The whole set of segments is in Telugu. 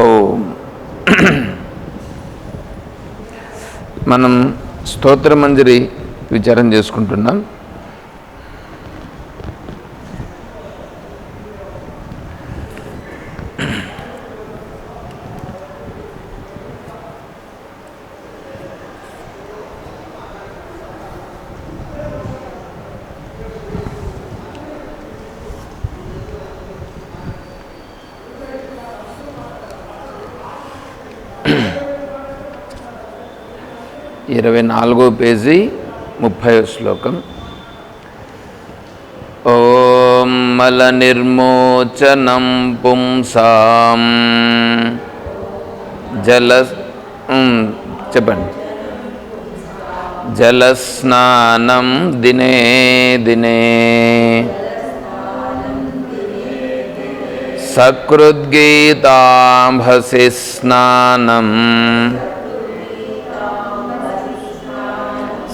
ఓం. మనం స్తోత్రమంజరి విచారం చేసుకుంటున్నాం. ఇరవై నాలుగో పేజీ ముప్పై శ్లోకం. ఓం మల నిర్మోచనం పుంసాం. జల చెప్పండి. జలస్నానం దినే దినే. సకృద్గీతాంభసి స్నానం.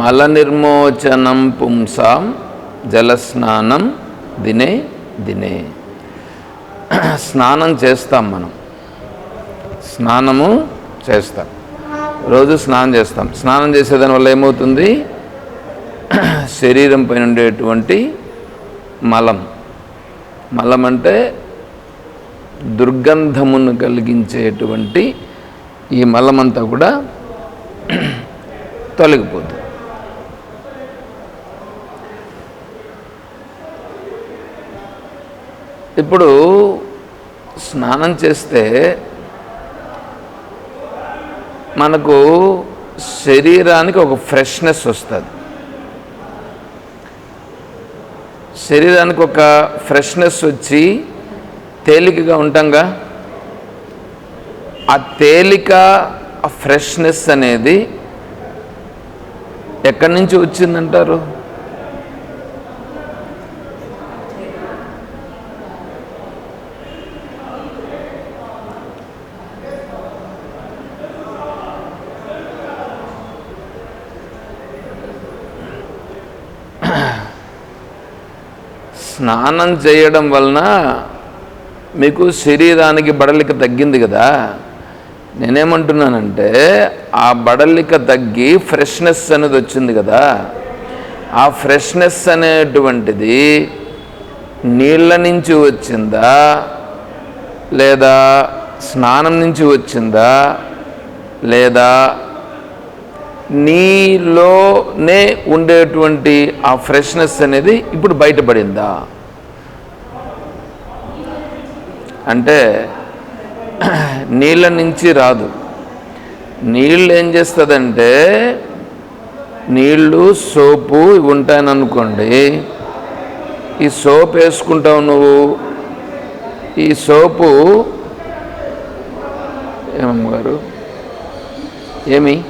మల నిర్మోచనం పుంసాం జలస్నానం దినే దినే. స్నానం చేస్తాం మనం. స్నానము చేస్తాం. రోజు స్నానం చేస్తాం. స్నానం చేసేదాని వల్ల ఏమవుతుంది? శరీరం పైన ఉండేటువంటి మలం. మలం అంటే దుర్గంధమును కలిగించేటువంటి ఈ మలమంతా కూడా తొలగిపోతుంది. ఇప్పుడు స్నానం చేస్తే మనకు శరీరానికి ఒక ఫ్రెష్నెస్ వస్తుంది. శరీరానికి ఒక ఫ్రెష్నెస్ వచ్చి తేలికగా ఉంటాంగా? ఆ తేలిక ఆ ఫ్రెష్నెస్ అనేది ఎక్కడి నుంచి వచ్చిందంటారు? స్నానం చేయడం వలన మీకు శరీరానికి బడలిక తగ్గింది కదా. నేనేమంటున్నానంటే ఆ బడలిక తగ్గి ఫ్రెష్నెస్ అనేది వచ్చింది కదా. ఆ ఫ్రెష్నెస్ అనేటువంటిది నీళ్ళ నుంచి వచ్చిందా? లేదా స్నానం నుంచి వచ్చిందా? లేదా నీలోనే ఉండేటువంటి ఆ ఫ్రెష్నెస్ అనేది ఇప్పుడు బయటపడిందా? అంటే నీళ్ళ నుంచి రాదు. నీళ్ళు ఏం చేస్తుందంటే నీళ్ళు సోపు ఇవి ఉంటాయని అనుకోండి ఈ సోప్ వేసుకుంటావు నువ్వు ఈ సోపు ఏమమ్మగారు? ఏమి?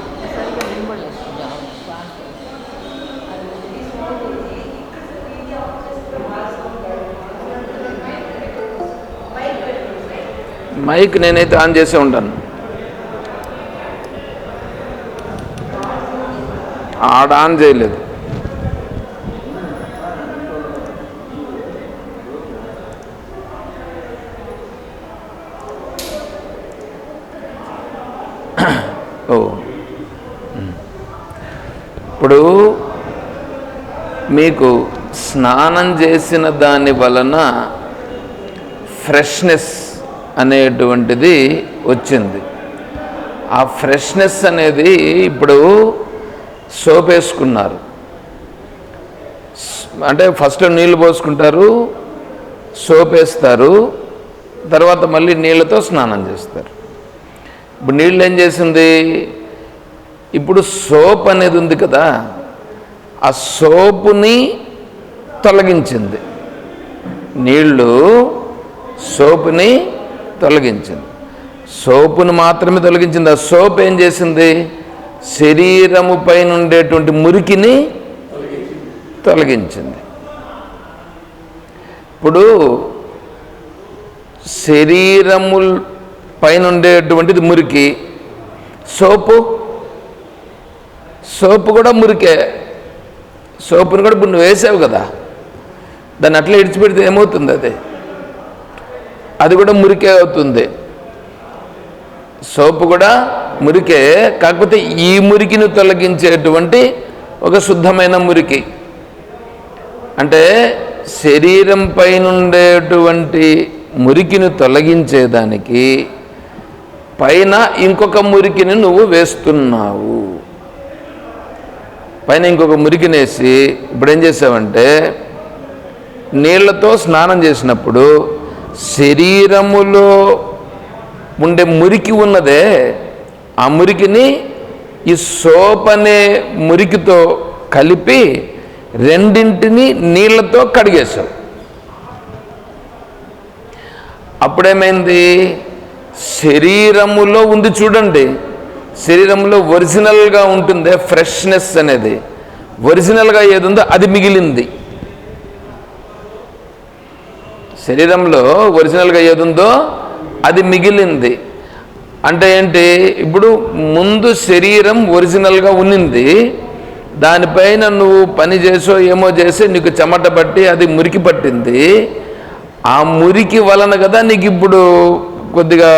మైక్ నేనైతే ఆన్ చేసే ఉంటాను. ఆడ ఆన్ చేయలేదు. ఓ. ఇప్పుడు మీకు స్నానం చేసిన దాని వలన ఫ్రెష్నెస్ అనేటువంటిది వచ్చింది. ఆ ఫ్రెష్నెస్ అనేది ఇప్పుడు సోప్ వేసుకున్నారు అంటే ఫస్ట్ నీళ్ళు పోసుకుంటారు సోప్ వేస్తారు తర్వాత మళ్ళీ నీళ్ళతో స్నానం చేస్తారు. ఇప్పుడు నీళ్ళు ఏం చేసింది? ఇప్పుడు సోప్ అనేది ఉంది కదా ఆ సోపుని తొలగించింది. నీళ్ళు సోపుని తొలగించింది. సోపును మాత్రమే తొలగించింది. ఆ సోప్ ఏం చేసింది? శరీరము పైన ఉండేటువంటి మురికిని తొలగించింది. ఇప్పుడు శరీరము పైన ఉండేటువంటిది మురికి. సోపు? సోపు కూడా మురికే. సోపుని కూడా ఇప్పుడు నువ్వు వేసావు కదా. దాన్ని అట్లా ఇడిచిపెడితే ఏమవుతుంది అది? అది కూడా మురికే అవుతుంది. సోపు కూడా మురికే కాకపోతే ఈ మురికిని తొలగించేటువంటి ఒక శుద్ధమైన మురికి. అంటే శరీరం పైన ఉండేటువంటి మురికిని తొలగించేదానికి పైన ఇంకొక మురికిని నువ్వు వేస్తున్నావు. పైన ఇంకొక మురికినేసి ఇప్పుడు ఏం చేసావంటే నీళ్ళతో స్నానం చేసినప్పుడు శరీరములో ఉండే మురికి ఉన్నదే ఆ మురికిని ఈ సోప్ అనే మురికితో కలిపి రెండింటిని నీళ్ళతో కడిగేశావు అప్పుడేమైంది? శరీరములో ఉంది చూడండి. శరీరంలో ఒరిజినల్గా ఉంటుంది ఫ్రెష్నెస్ అనేది. ఒరిజినల్గా ఏది ఉందో అది మిగిలింది. శరీరంలో ఒరిజినల్గా ఏది ఉందో అది మిగిలింది. అంటే ఏంటి? ఇప్పుడు ముందు శరీరం ఒరిజినల్గా ఉన్నింది. దానిపైన నువ్వు పని చేసో ఏమో చేసి నీకు చెమట పట్టి అది మురికి పట్టింది. ఆ మురికి వలన కదా నీకు ఇప్పుడు కొద్దిగా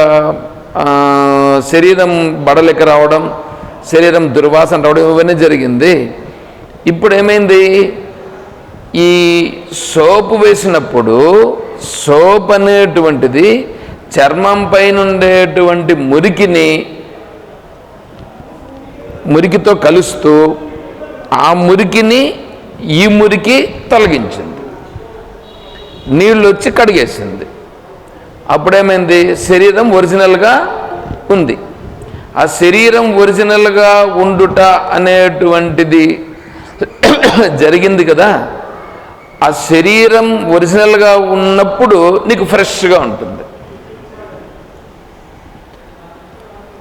శరీరం బడలెక్క రావడం శరీరం దుర్వాసన రావడం ఇవన్నీ జరిగింది. ఇప్పుడు ఏమైంది? ఈ సోపు వేసినప్పుడు సోప్ అనేటువంటిది చర్మం పైన ఉండేటువంటి మురికిని మురికితో కలుస్తూ ఆ మురికిని ఈ మురికి తొలగించింది. నీళ్ళు వచ్చి కడిగేసింది. అప్పుడేమైంది? శరీరం ఒరిజినల్గా ఉంది. ఆ శరీరం ఒరిజినల్గా ఉండుట అనేటువంటిది జరిగింది కదా ఆ శరీరం ఒరిజినల్గా ఉన్నప్పుడు నీకు ఫ్రెష్గా ఉంటుంది.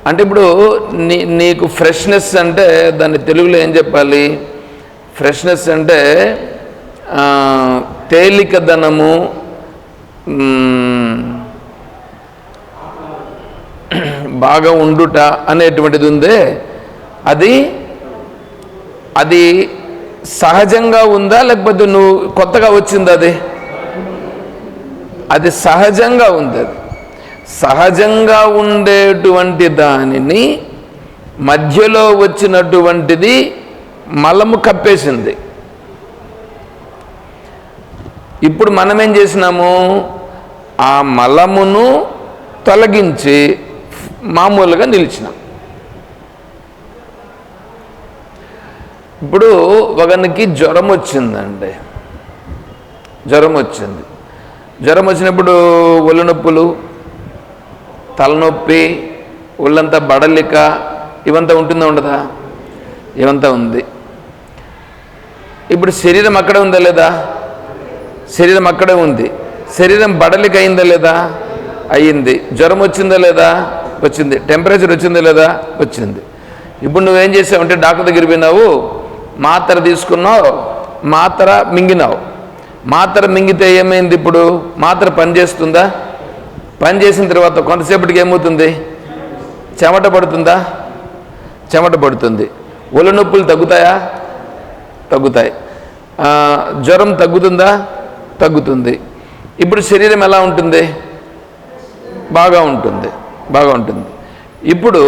అంటే ఇప్పుడు నీ నీకు ఫ్రెష్నెస్ అంటే దాన్ని తెలుగులో ఏం చెప్పాలి? ఫ్రెష్నెస్ అంటే తేలికదనము బాగా ఉండుట అనేటువంటిది ఉందే. అది అది సహజంగా ఉందా? లేకపోతే నువ్వు కొత్తగా వచ్చిందా అది? అది సహజంగా ఉంది. అది సహజంగా ఉండేటువంటి దానిని మధ్యలో వచ్చినటువంటిది మలము కప్పేసింది. ఇప్పుడు మనం ఏం చేసినాము? ఆ మలమును తొలగించి మామూలుగా నిలిచినాం. ఇప్పుడు ఒకనికి జ్వరం వచ్చిందండి. జ్వరం వచ్చింది. జ్వరం వచ్చినప్పుడు ఒళ్ళు నొప్పులు తలనొప్పి ఒళ్ళంతా బడలిక ఇవంతా ఉంటుందా ఉండదా? ఇవంతా ఉంది. ఇప్పుడు శరీరం అక్కడే ఉందా లేదా? శరీరం అక్కడే ఉంది. శరీరం బడలిక అయిందా లేదా? అయ్యింది. జ్వరం వచ్చిందా లేదా? వచ్చింది. టెంపరేచర్ వచ్చిందా లేదా? వచ్చింది. ఇప్పుడు నువ్వేం చేసావంటే డాక్టర్ దగ్గర పోయినావు. మాత్ర తీసుకున్నావు మాత్ర మింగినావు. మాత్ర మింగితే ఏమైంది ఇప్పుడు? మాత్ర పనిచేస్తుందా? పని చేసిన తర్వాత కొంతసేపటికి ఏమవుతుంది? చెమట పడుతుందా? చెమట పడుతుంది. ఒళ్ళు నొప్పులు తగ్గుతాయా? తగ్గుతాయి. జ్వరం తగ్గుతుందా? తగ్గుతుంది. ఇప్పుడు శరీరం ఎలా ఉంటుంది? బాగా ఉంటుంది. బాగా ఉంటుంది. ఇప్పుడు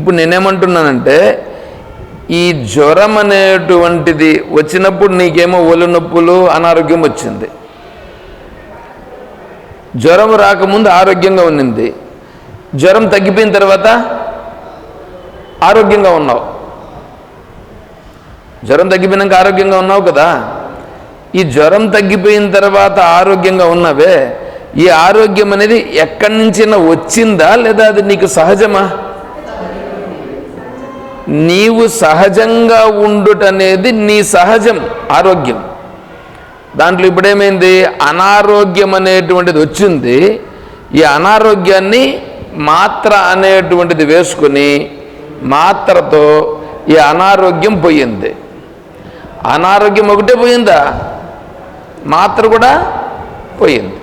ఇప్పుడు నేనేమంటున్నానంటే ఈ జ్వరం అనేటువంటిది వచ్చినప్పుడు నీకేమో ఒళ్ళు నొప్పులు అనారోగ్యం వచ్చింది. జ్వరం రాకముందు ఆరోగ్యంగా ఉన్నింది జ్వరం తగ్గిపోయిన తర్వాత ఆరోగ్యంగా ఉన్నావు. జ్వరం తగ్గిపోయినాక ఆరోగ్యంగా ఉన్నావు కదా? ఈ జ్వరం తగ్గిపోయిన తర్వాత ఆరోగ్యంగా ఉన్నావే ఈ ఆరోగ్యం అనేది ఎక్కడి నుంచైనా వచ్చిందా లేదా అది నీకు సహజమా? నీవు సహజంగా ఉండుట అనేది నీ సహజం ఆరోగ్యం. దాంట్లో ఇప్పుడేమైంది? అనారోగ్యం అనేటువంటిది వచ్చింది. ఈ అనారోగ్యాన్ని మాత్ర అనేటువంటిది వేసుకుని మాత్రతో ఈ అనారోగ్యం పోయింది. అనారోగ్యం ఒకటే పోయిందా? మాత్ర కూడా పోయింది.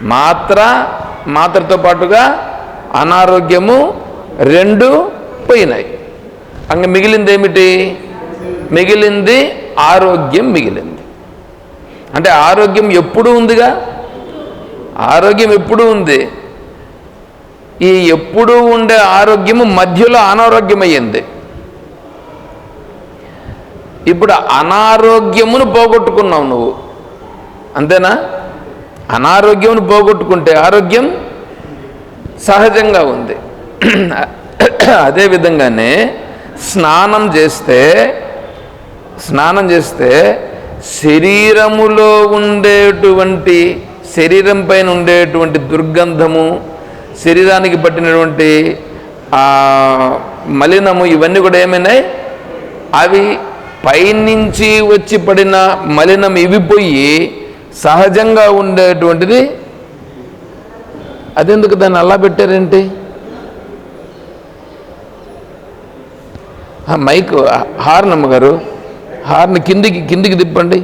మాత్ర మాత్రతో పాటుగా అనారోగ్యము రెండు పోయినాయి. అంగ మిగిలింది ఏమిటి మిగిలింది ఆరోగ్యం మిగిలింది అంటే ఆరోగ్యం ఎప్పుడూ ఉందిగా ఆరోగ్యం ఎప్పుడూ ఉంది ఈ ఎప్పుడూ ఉండే ఆరోగ్యము మధ్యలో అనారోగ్యమయ్యింది ఇప్పుడు అనారోగ్యమును పోగొట్టుకున్నావు నువ్వు అంతేనా అనారోగ్యమును పోగొట్టుకుంటే ఆరోగ్యం సహజంగా ఉంది అదే విధంగానే స్నానం చేస్తే స్నానం చేస్తే శరీరములో ఉండేటువంటి శరీరం పైన ఉండేటువంటి దుర్గంధము శరీరానికి పట్టినటువంటి మలినము ఇవన్నీ కూడా ఏమైనాయి? అవి పైనుంచి వచ్చి పడిన మలినం ఇవి పోయి సహజంగా ఉండేటువంటిది. అదెందుకు దాన్ని అలా పెట్టారేంటి? మైక్ హార్న్ అమ్మగారు హార్న్ కిందికి కిందికి తిప్పండి.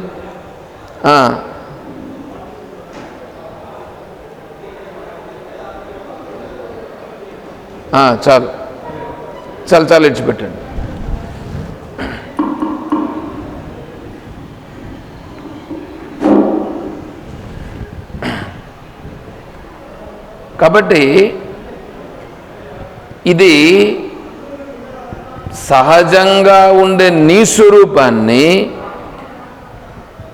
చాలు. చాలు చాలు ఇచ్చిపెట్టండి కాబట్టి ఇది సహజంగా ఉండే నీ స్వరూపాన్ని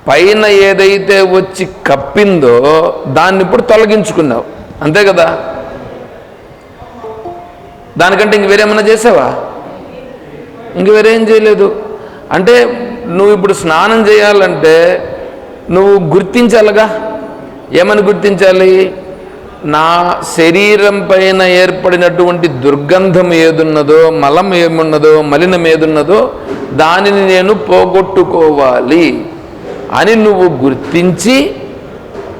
పైన ఏదైతే వచ్చి కప్పిందో దాన్ని ఇప్పుడు తొలగించుకున్నావు. అంతే కదా? దానికంటే ఇంక వేరేమన్నా చేసావా? ఇంక వేరేం చేయలేదు. అంటే నువ్వు ఇప్పుడు స్నానం చేయాలంటే నువ్వు గుర్తించాలిగా? ఏమని గుర్తించాలి? నా శరీరం పైన ఏర్పడినటువంటి దుర్గంధం ఏదున్నదో మలం ఏమున్నదో మలినం ఏదున్నదో దానిని నేను పోగొట్టుకోవాలి అని నువ్వు గుర్తించి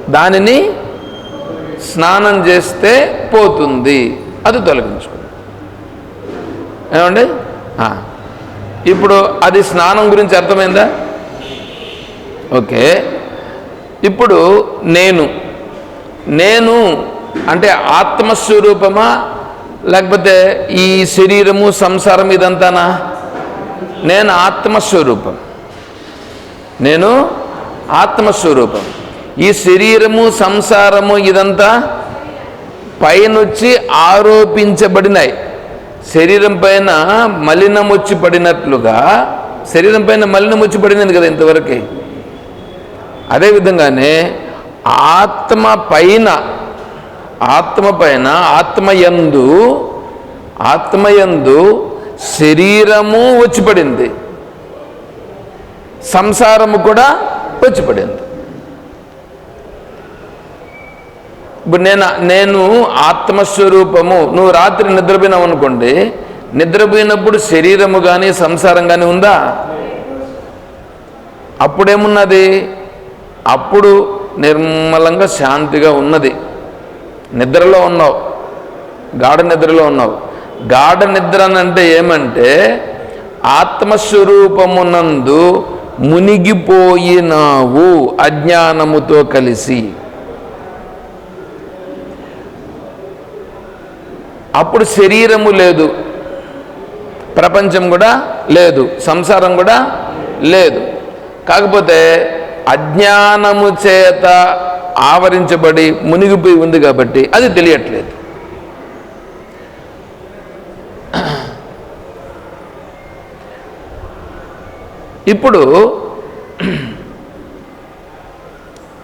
దానిని స్నానం చేస్తే పోతుంది. అది తొలగించుకో. ఏమండి? ఇప్పుడు అది స్నానం గురించి అర్థమైందా? ఓకే. ఇప్పుడు నేను నేను అంటే ఆత్మస్వరూపమా? లేకపోతే ఈ శరీరము సంసారం ఇదంతానా? నేను ఆత్మస్వరూపం. నేను ఆత్మస్వరూపం. ఈ శరీరము సంసారము ఇదంతా పైనొచ్చి ఆరోపించబడినాయి. శరీరం పైన మలినం వచ్చి పడినట్లుగా శరీరం పైన మలినం వచ్చి పడినది కదా ఇంతవరకు? అదేవిధంగానే ఆత్మ పైన ఆత్మ పైన ఆత్మయందు ఆత్మయందు శరీరము వచ్చిపడింది. సంసారము కూడా వచ్చిపడింది. ఇప్పుడు నేను నేను ఆత్మస్వరూపము నువ్వు రాత్రి నిద్రపోయినావు అనుకోండి నిద్రపోయినప్పుడు శరీరము కానీ సంసారం కానీ ఉందా? అప్పుడేమున్నది? అప్పుడు నిర్మలంగా శాంతిగా ఉన్నది. నిద్రలో ఉన్నావు. గాఢ నిద్రలో ఉన్నావు. గాఢ నిద్ర అని అంటే ఏమంటే ఆత్మస్వరూపమునందు మునిగిపోయినావు అజ్ఞానముతో కలిసి. అప్పుడు శరీరము లేదు. ప్రపంచం కూడా లేదు. సంసారం కూడా లేదు. కాకపోతే అజ్ఞానము చేత ఆవరించబడి మునిగిపోయి ఉంది కాబట్టి అది తెలియట్లేదు. ఇప్పుడు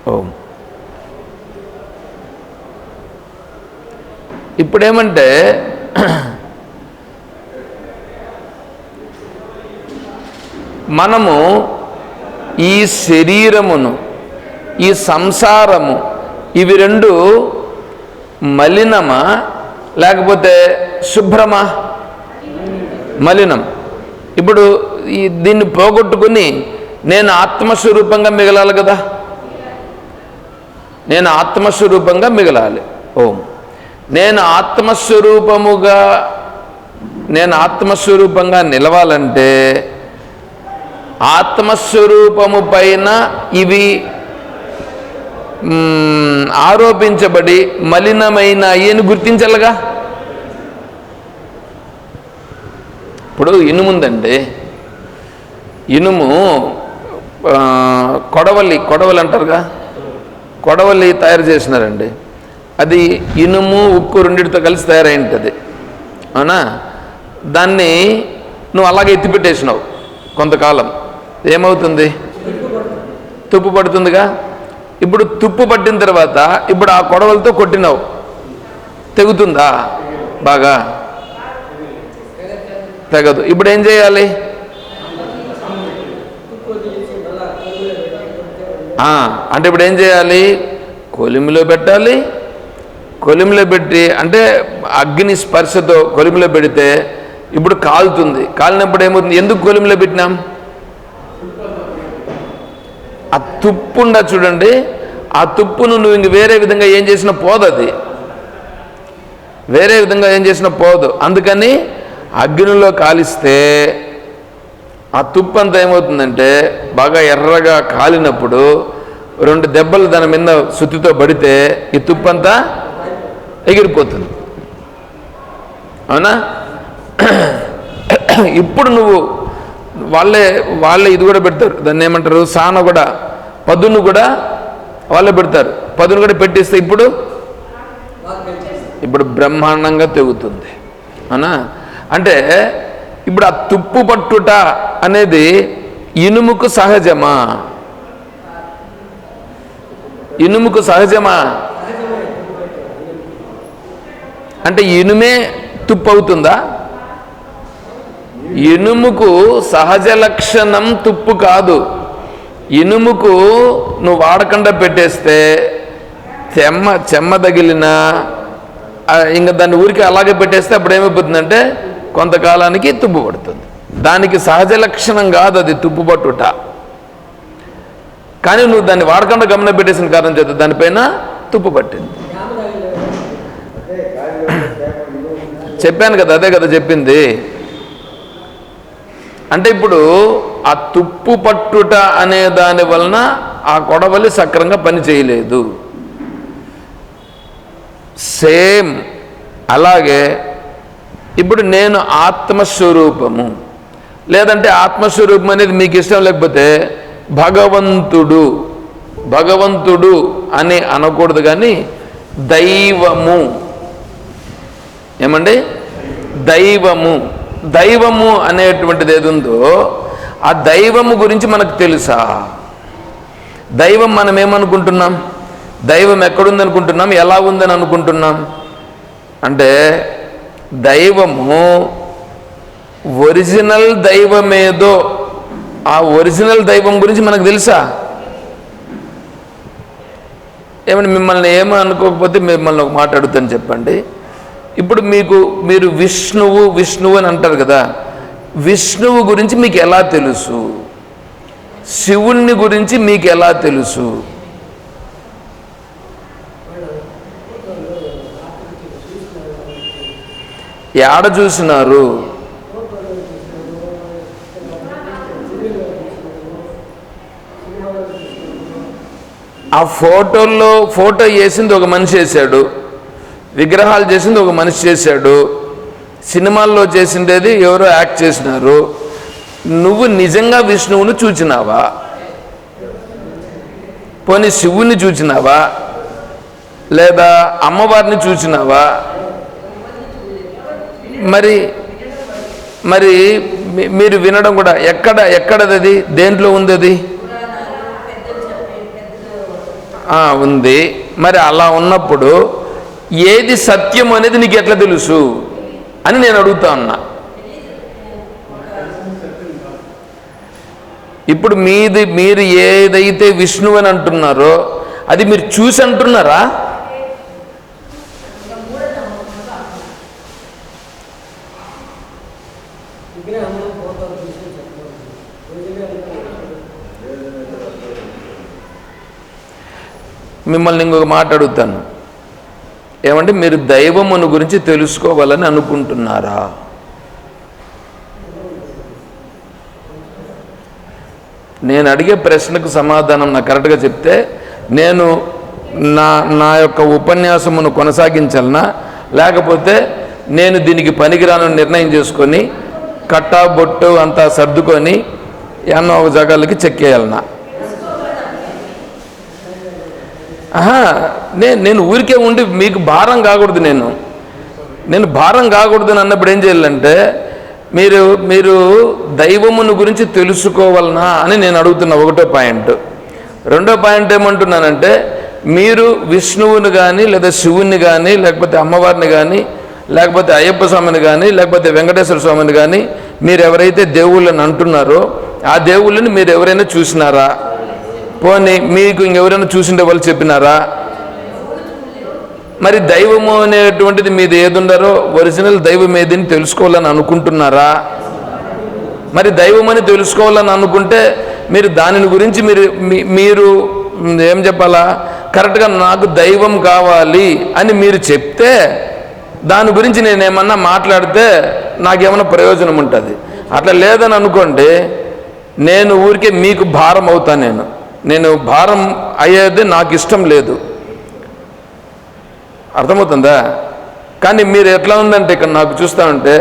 ఓం. ఇప్పుడేమంటే మనము ఈ శరీరమును ఈ సంసారము ఇవి రెండు మలినమా లేకపోతే శుభ్రమా? మలినం. ఇప్పుడు ఈ దీన్ని పోగొట్టుకుని నేను ఆత్మస్వరూపంగా మిగలాలి కదా? నేను ఆత్మస్వరూపంగా మిగలాలి. ఓం. నేను ఆత్మస్వరూపముగా నేను ఆత్మస్వరూపంగా నిలవాలంటే ఆత్మస్వరూపము పైన ఇవి ఆరోపించబడి మలినమైన అయ్యని గుర్తించాలిగా? ఇప్పుడు ఇనుముందండి. ఇనుము కొడవలి కొడవలి అంటారుగా కొడవలి తయారు చేసినారండి. అది ఇనుము ఉక్కు రెండింటితో కలిసి తయారై ఉంటుంది అవునా? దాన్ని నువ్వు అలాగే ఎత్తిపెట్టేసినావు కొంతకాలం. ఏమవుతుంది? తుప్పు పడుతుందిగా? ఇప్పుడు తుప్పు పట్టిన తర్వాత ఇప్పుడు ఆ కొడవలతో కొట్టినావు. తెగుతుందా? బాగా. తెగదు. ఇప్పుడు ఏం చేయాలి? అంటే ఇప్పుడు ఏం చేయాలి? కొలిమిలో పెట్టాలి. కొలిమిలో పెట్టి అంటే అగ్ని స్పర్శతో కొలిమిలో పెడితే ఇప్పుడు కాలుతుంది. కాలినప్పుడు ఏమవుతుంది? ఎందుకు కొలిమిలో పెట్టినాం? ఆ తుప్పు ఉండ చూడండి. ఆ తుప్పును నువ్వు ఇంక వేరే విధంగా ఏం చేసినా పోదు అది. వేరే విధంగా ఏం చేసినా పోదు. అందుకని అగ్నిలో కాలిస్తే ఆ తుప్పు అంతా ఏమవుతుందంటే బాగా ఎర్రగా కాలినప్పుడు రెండు దెబ్బలు దాని మీద సుత్తితో పడితే ఈ తుప్పు అంతా ఎగిరిపోతుంది. అవునా? ఇప్పుడు నువ్వు వాళ్ళే వాళ్ళే ఇది కూడా పెడతారు. దాన్ని ఏమంటారు? సాన కూడా పదును కూడా వాళ్ళే పెడతారు. పదును కూడా పెట్టిస్తే ఇప్పుడు? ఇప్పుడు బ్రహ్మాండంగా తెగుతుంది. అనా అంటే ఇప్పుడు ఆ తుప్పు పట్టుట అనేది ఇనుముకు సహజమా? ఇనుముకు సహజమా? అంటే ఇనుమే తుప్పు అవుతుందా? ఇనుముకు సహజ లక్షణం తుప్పు కాదు. ఇనుముకు నువ్వు వాడకుండా పెట్టేస్తే చెమ్మ చెమ్మ తగిలిన ఇంకా దాన్ని ఊరికి అలాగే పెట్టేస్తే అప్పుడు ఏమైపోతుందంటే కొంతకాలానికి తుప్పు పడుతుంది. దానికి సహజ లక్షణం కాదు అది తుప్పు పట్టుట. కానీ నువ్వు దాన్ని వాడకుండా గమనం పెట్టేసిన కారణం చేత దానిపైన తుప్పు పట్టింది. చెప్పాను కదా అదే కదా చెప్పింది. అంటే ఇప్పుడు ఆ తుప్పు పట్టుట అనే దాని వలన ఆ కొడవలి సక్రంగా పనిచేయలేదు సేమ్ అలాగే ఇప్పుడు నేను ఆత్మస్వరూపము. లేదంటే ఆత్మస్వరూపం అనేది మీకు ఇష్టం లేకపోతే భగవంతుడు భగవంతుడు అని అనకూడదు కానీ దైవము. ఏమండి? దైవము. దైవము అనేటువంటిది ఏది ఉందో ఆ దైవము గురించి మనకు తెలుసా? దైవం మనం ఏమనుకుంటున్నాం? దైవం ఎక్కడుంది అనుకుంటున్నాం ఎలా ఉందని అనుకుంటున్నాం? అంటే దైవము ఒరిజినల్ దైవమేదో ఆ ఒరిజినల్ దైవం గురించి మనకు తెలుసా? ఏమంటే మిమ్మల్ని ఏమో అనుకోకపోతే మిమ్మల్ని ఒక మాట అడుగుతాను చెప్పండి. ఇప్పుడు మీకు మీరు విష్ణువు విష్ణువు అని అంటారు కదా విష్ణువు గురించి మీకు ఎలా తెలుసు? శివుణ్ణి గురించి మీకు ఎలా తెలుసు? ఏడ చూసినారు? ఆ ఫోటోల్లో ఫోటో వేసింది ఒక మనిషి వేశాడు. విగ్రహాలు చేసింది ఒక మనిషి చేశాడు. సినిమాల్లో చేసిండేది ఎవరో యాక్ట్ చేసినారు. నువ్వు నిజంగా విష్ణువుని చూచినావా? పోనీ శివుని చూచినావా? లేదా అమ్మవారిని చూచినావా? మరి మరి మీరు వినడం కూడా ఎక్కడ ఎక్కడది దేంట్లో ఉంది అది ఉంది. మరి అలా ఉన్నప్పుడు ఏది సత్యం అనేది నీకు ఎట్లా తెలుసు అని నేను అడుగుతా ఉన్నా. ఇప్పుడు మీది మీరు ఏదైతే విష్ణువు అని అంటున్నారో అది మీరు చూసి అంటున్నారా? మిమ్మల్ని ఇంకొక మాట అడుగుతాను. ఏమంటే మీరు దైవమును గురించి తెలుసుకోవాలని అనుకుంటున్నారా? నేను అడిగే ప్రశ్నకు సమాధానం నాకు కరెక్ట్గా చెప్తే నేను నా నా యొక్క ఉపన్యాసమును కొనసాగించాలనా? లేకపోతే నేను దీనికి పనికిరాను నిర్ణయం చేసుకొని కట్టా బొట్టు అంతా సర్దుకొని ఎన్నో ఒక జగాలకి చెక్కేయాలనా? నేను నేను ఊరికే ఉండి మీకు భారం కాకూడదు నేను. నేను భారం కాకూడదు అని అన్నప్పుడు ఏం చేయాలంటే మీరు మీరు దైవమును గురించి తెలుసుకోవాలనా అని నేను అడుగుతున్న ఒకటో పాయింట్. రెండో పాయింట్ ఏమంటున్నానంటే మీరు విష్ణువుని కానీ లేదా శివుని కానీ లేకపోతే అమ్మవారిని కానీ లేకపోతే అయ్యప్ప స్వామిని కానీ లేకపోతే వెంకటేశ్వర స్వామిని కానీ మీరు ఎవరైతే దేవుళ్ళని అంటున్నారో ఆ దేవుళ్ళని మీరు ఎవరైనా చూసినారా? పోనీ మీకు ఇంకెవరైనా చూసిండే వాళ్ళు చెప్పినారా? మరి దైవము అనేటువంటిది మీది ఏదుండారో ఒరిజినల్ దైవం ఏదని తెలుసుకోవాలని అనుకుంటున్నారా? మరి దైవం అని తెలుసుకోవాలని అనుకుంటే మీరు దానిని గురించి మీరు మీరు ఏం చెప్పాలా? కరెక్ట్గా నాకు దైవం కావాలి అని మీరు చెప్తే దాని గురించి నేను ఏమన్నా మాట్లాడితే నాకేమైనా ప్రయోజనం ఉంటుంది. అట్లా లేదని అనుకోండి నేను ఊరికే మీకు భారం అవుతా నేను. నేను భారం అయ్యేది నాకు ఇష్టం లేదు అర్థమవుతుందా కానీ మీరు ఎట్లా ఉందంటే ఇక్కడ నాకు చూస్తా ఉంటే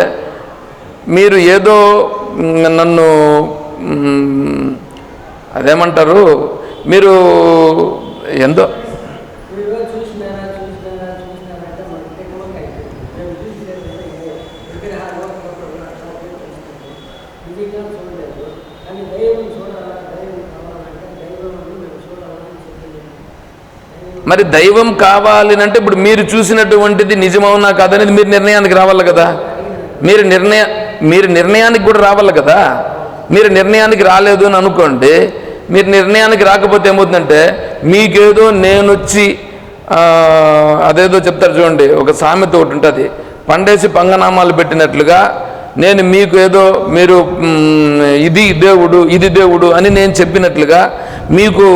మీరు ఏదో నన్ను అదేమంటారు మీరు ఎంతో మీరు చూసినారా చూసినారా చూసినారంటే మనకి టెక్నిక్ అయిపోయింది మేము చూసినట్టు విగ్రహాలు ఫోటోలు అట్లా నిజంగా చూడలేదు కానీ దైవం చూడాలా దైవం కావాలంటే దైవం మేము చూడాలని చెప్పింది దైవం మరి దైవం కావాలి అంటే ఇప్పుడు మీరు చూసినటువంటిది నిజమవునా కాదనేది మీరు నిర్ణయానికి రావాలి కదా? మీరు నిర్ణయ మీరు నిర్ణయానికి కూడా రావాలి కదా? మీరు నిర్ణయానికి రాలేదు అని అనుకోండి మీరు నిర్ణయానికి రాకపోతే ఏమవుతుందంటే మీకేదో నేను వచ్చి అదేదో చెప్తారు చూడండి ఒక సామెత ఒకటి ఉంటుంది. పండేసి పంగనామాలు పెట్టినట్లుగా నేను మీకు ఏదో మీరు ఇది దేవుడు ఇది దేవుడు అని నేను చెప్పినట్లుగా మీకు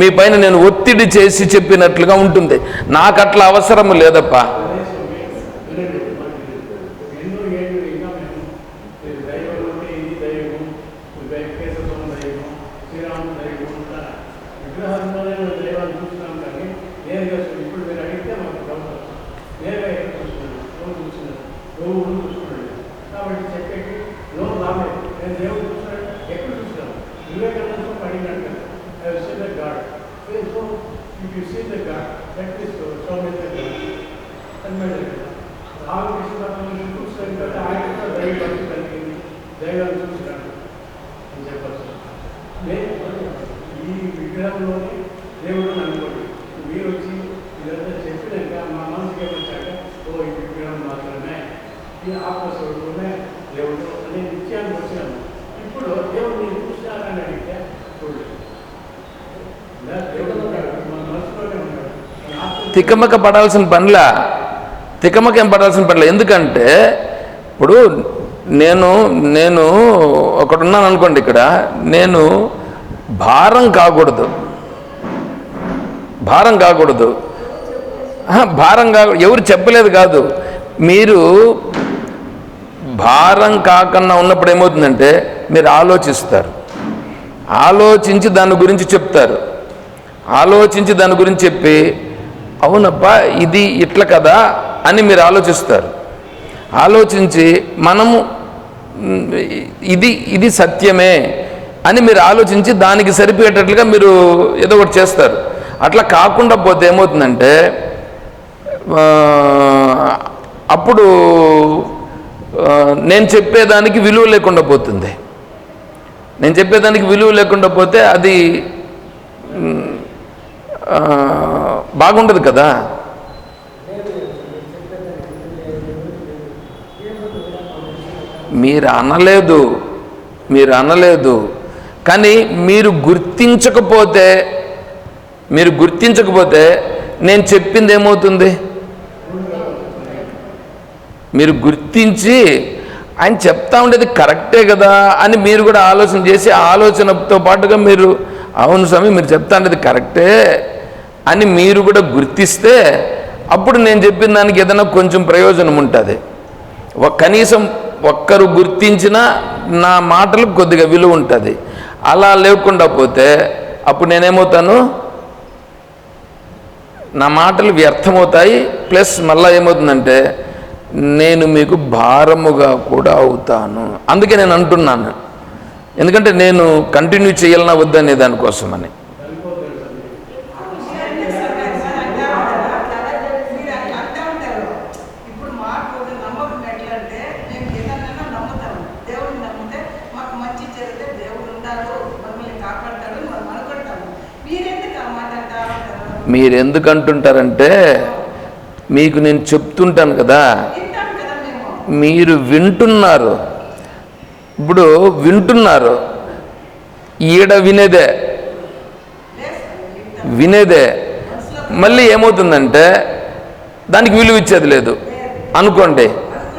మీ పైన నేను ఒత్తిడి చేసి చెప్పినట్లుగా ఉంటుంది. నాకు అట్లా అవసరం లేదప్పా. ఎన్నో ఏళ్ళు ఇంకా మేము ఇది దైవం ఎక్కడ చూస్తున్నాను. వివేకానందం పడినట్టు ఎవరు ఊరు చూస్తున్నాడు కాబట్టి చెప్పేకి నోరు రాలేదు నేను దేవుడు చూస్తున్నాడు ఎక్కడ చూస్తున్నాను వివేకానంద స్వామి అడిగినట్టు I see the God so if you see the God that is Swami the God అన్నాడు రామకృష్ణ పరమహంస చూస్తాడు కదా ఆయన కూడా దైవ భక్తి కలిగింది దైవాన్ని చూసినాడు అని చెప్పచ్చు నేను ఈ విగ్రహంలోనే దేవుడు అనుకోండి మీరు వచ్చి ఇదంతా చెప్పినాక మా మనసుకి ఏమొచ్చాక ఓ ఈ విగ్రహం మాత్రమే ఈ ఆత్మస్వరూపమే దేవుడు అనే నిత్యాన్ని వచ్చాను ఇప్పుడు దేవుడు నేను చూసినారని అడిగితే చూడలేదు ఇలా దేవుడు ఉన్నాడు మన మనసులోనే ఉన్నాడు మన ఆత్మ తికమక పడాల్సిన పనిలా తికమక ఏం పడాల్సిన పనిలే. ఎందుకంటే ఇప్పుడు నేను నేను ఒకడున్నాను అనుకోండి ఇక్కడ నేను భారం కాకూడదు. భారం కాకూడదు. భారం కాకూడదు ఎవరు చెప్పలేదు కాదు. మీరు భారం కాకుండా ఉన్నప్పుడు ఏమవుతుందంటే మీరు ఆలోచిస్తారు. ఆలోచించి దాని గురించి చెప్తారు. ఆలోచించి దాని గురించి చెప్పి అవునప్పా ఇది ఇట్ల కదా అని మీరు ఆలోచిస్తారు. ఆలోచించి మనము ఇది ఇది సత్యమే అని మీరు ఆలోచించి దానికి సరిపోయేటట్లుగా మీరు ఏదో ఒకటి చేస్తారు. అట్లా కాకుండా పోతే ఏమవుతుందంటే అప్పుడు నేను చెప్పేదానికి విలువ లేకుండా పోతుంది. నేను చెప్పేదానికి విలువ లేకుండా పోతే అది బాగుండదు కదా? మీరు అనలేదు మీరు అనలేదు. కానీ మీరు గుర్తించకపోతే మీరు గుర్తించకపోతే నేను చెప్పింది ఏమవుతుంది? మీరు గుర్తించి ఆయన చెప్తా ఉండేది కరెక్టే కదా అని మీరు కూడా ఆలోచన చేసి ఆలోచనతో పాటుగా మీరు అవును స్వామి మీరు చెప్తా ఉండేది కరెక్టే. అని మీరు కూడా గుర్తిస్తే అప్పుడు నేను చెప్పిన దానికి ఏదైనా కొంచెం ప్రయోజనం ఉంటుంది. ఒక కనీసం ఒక్కరు గుర్తించినా నా మాటలకు కొద్దిగా విలువ ఉంటుంది. అలా లేకుండా పోతే అప్పుడు నేనేమవుతాను? నా మాటలు వ్యర్థమవుతాయి ప్లస్ మళ్ళీ ఏమవుతుందంటే నేను మీకు భారముగా కూడా అవుతాను. అందుకే నేను అంటున్నాను. ఎందుకంటే నేను కంటిన్యూ చేయాలన్నా వద్దనే దానికోసమని మీరు అట్లా అంటా ఉంటారు ఇప్పుడు మాకు నమ్మకం ఎట్లా అంటే మేము ఏదన్నా నమ్ముతాము దేవుడిని నమ్మితే మాకు మంచి జరిగితే దేవుడు ఉంటాడు మమ్మల్ని కాపాడతాడు అని మనం అనుకుంటాము మీరెందుకు ఆ మాట అంటా ఉంటారు మీరు ఎందుకు అంటుంటారంటే మీకు నేను చెప్తుంటాను కదా. మీరు వింటున్నారు. ఇప్పుడు వింటున్నారు. ఈడ వినేదే. వినేదే. మళ్ళీ ఏమవుతుందంటే దానికి విలువ ఇచ్చేది లేదు. అనుకోండి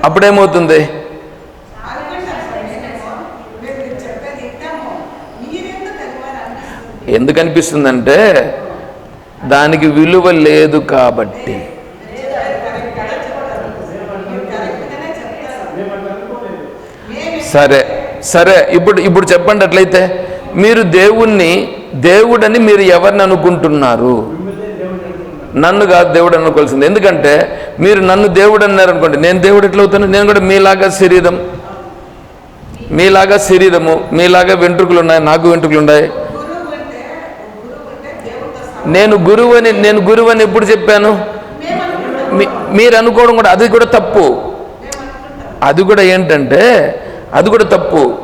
అప్పుడేమవుతుంది? అనుకుంటాం ఎందుకు అనిపిస్తుందంటే దానికి విలువ లేదు కాబట్టి. సరే సరే ఇప్పుడు ఇప్పుడు చెప్పండి అట్లయితే. మీరు దేవుణ్ణి దేవుడని మీరు ఎవరిని అనుకుంటున్నారు? నన్ను కాదు దేవుడు అనుకోవాల్సింది. ఎందుకంటే మీరు నన్ను దేవుడు అన్నారు అనుకోండి. నేను దేవుడు ఎట్లవుతాను నేను కూడా మీలాగా శరీరం. మీలాగా శరీరము మీలాగా వెంట్రుకలు ఉన్నాయి నాకు వెంట్రుకలు ఉన్నాయి గురువు అంటే గురువు అంటే దేవుడితో సమానం నేను గురువు అని నేను గురువు అని ఎప్పుడు చెప్పాను? మీ- మీరు అనుకోవడం కూడా అది కూడా తప్పు. అది కూడా ఏంటంటే అది కూడా తప్పు.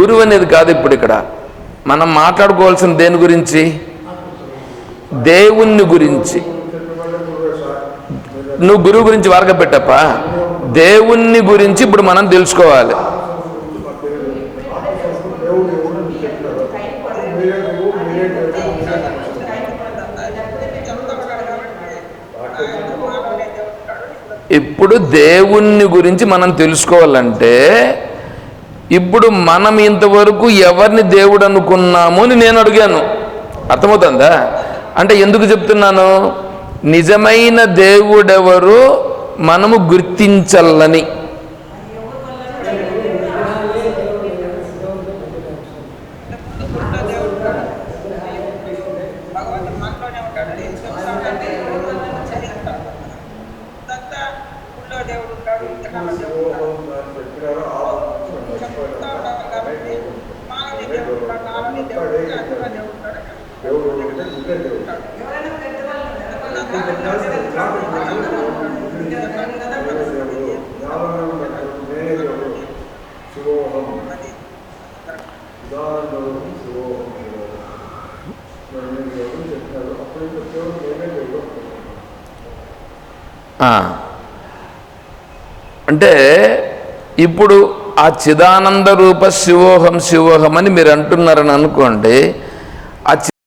గురువు అనేది కాదు ఇప్పుడు ఇక్కడ. మనం మాట్లాడుకోవాల్సిన దేని గురించి? దేవుణ్ణి గురించి. నువ్వు గురువు గురించి వారక దేవుణ్ణి గురించి ఇప్పుడు మనం తెలుసుకోవాలి. ఇప్పుడు దేవుణ్ణి గురించి మనం తెలుసుకోవాలంటే ఇప్పుడు మనం ఇంతవరకు ఎవరిని దేవుడు అనుకున్నాము అని నేను అడిగాను. అర్థమవుతుందా? అంటే ఎందుకు చెప్తున్నాను? నిజమైన దేవుడెవరు మనము గుర్తించాలని భగవంతుడు మనలోనే ఉంటాడు అంటే ఎవరి వల్ల చదివిస్తాం దత్త ఊళ్ళో దేవుడు ఉంటాడు ఇంతకన్నా దేవుడు ఉంటాడు చెప్తా ఉంటాం కాబట్టి మానవుని దేవుడు ఉంటాడు నారాయణ దేవుడు ఉంటాడు అక్కడ దేవుడు ఉంటాడు ఎవరైనా పెద్దవాళ్ళు అది ఆ. అంటే ఇప్పుడు ఆ చిదానంద రూప శివోహం శివోహం అని మీరు అంటున్నారని అనుకోండి ఆ